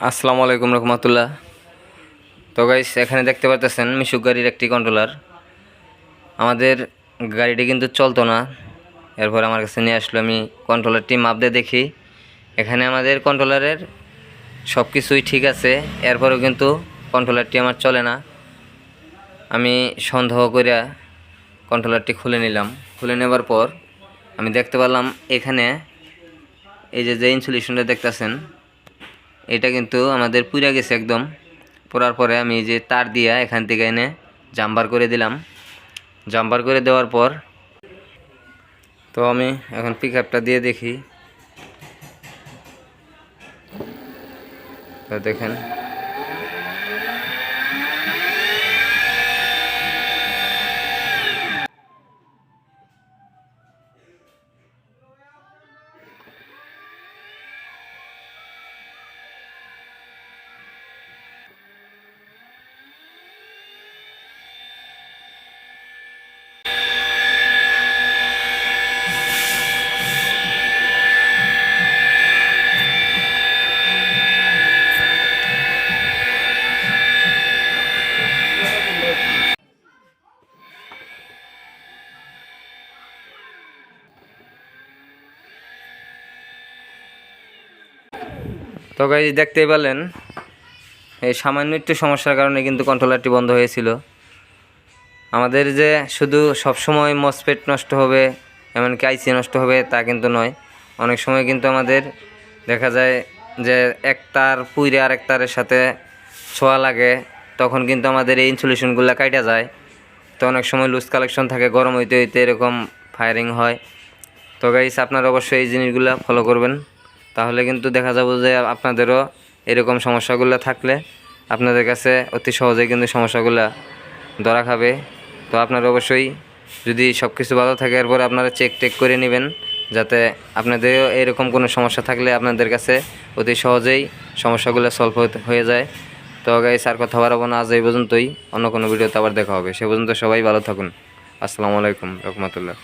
আসসালামু আলাইকুম রহমতুল্লাহ। তো গাইস এখানে দেখতে পাচ্ছেন মিশুক গাড়ির একটি কন্ট্রোলার আমাদের গাড়িটি কিন্তু চলতো না। এরপর আমার কাছে নিয়ে আসলো, আমি কন্ট্রোলারটি মাপ দিয়ে দেখি। এখানে আমাদের কন্ট্রোলারের সব কিছুই ঠিক আছে। এরপরেও কিন্তু কন্ট্রোলারটি আমার চলে না। আমি সন্দেহ করে কন্ট্রোলারটি খুলে নিলাম। খুলে নেবার পর আমি দেখতে পারলাম এখানে এই যে যে ইনসুলেশনটা দেখতেছেন এটা কিন্তু আমাদের পুড়ে গেছে একদম। পড়ার পরে আমি যে তার দিয়া এখান থেকে এনে জাম্বার করে দিলাম। জাম্বার করে দেওয়ার পর তো আমি এখন পিক আপটা দিয়ে দেখি। তো দেখেন তো গাই দেখতেই পেলেন এই সামান্য একটু সমস্যার কারণে কিন্তু কন্ট্রোলারটি বন্ধ হয়েছিল। আমাদের যে শুধু সবসময় মসপেট নষ্ট হবে, এমনকি আইসি নষ্ট হবে তা কিন্তু নয়। অনেক সময় কিন্তু আমাদের দেখা যায় যে এক তার পুইরে আর এক তারের সাথে ছোঁয়া লাগে, তখন কিন্তু আমাদের এই ইনসুলেশনগুলো কাটা যায়। তো অনেক সময় লুজ কালেকশন থাকে, গরম হইতে হইতে এরকম ফায়ারিং হয়। তো গাইস আপনারা অবশ্যই এই জিনিসগুলো ফলো করবেন। তাহলে কিন্তু দেখা যাবে যে আপনাদেরও এরকম সমস্যাগুলো থাকলে আপনাদের কাছে অতি সহজেই কিন্তু সমস্যাগুলো ধরা খাবে। তো আপনারা অবশ্যই যদি সব কিছু ভালো থাকে, এরপর আপনারা চেক টেক করে নেবেন যাতে আপনাদেরও এরকম কোনো সমস্যা থাকলে আপনাদের কাছে অতি সহজেই সমস্যাগুলো সলভ হয়ে যায়। তো গাইস আর কথা বাড়াবো না, আজ এই পর্যন্তই। অন্য কোনো ভিডিওতে আবার দেখা হবে। সে পর্যন্ত সবাই ভালো থাকুন। আসসালামু আলাইকুম রহমতুল্লাহ।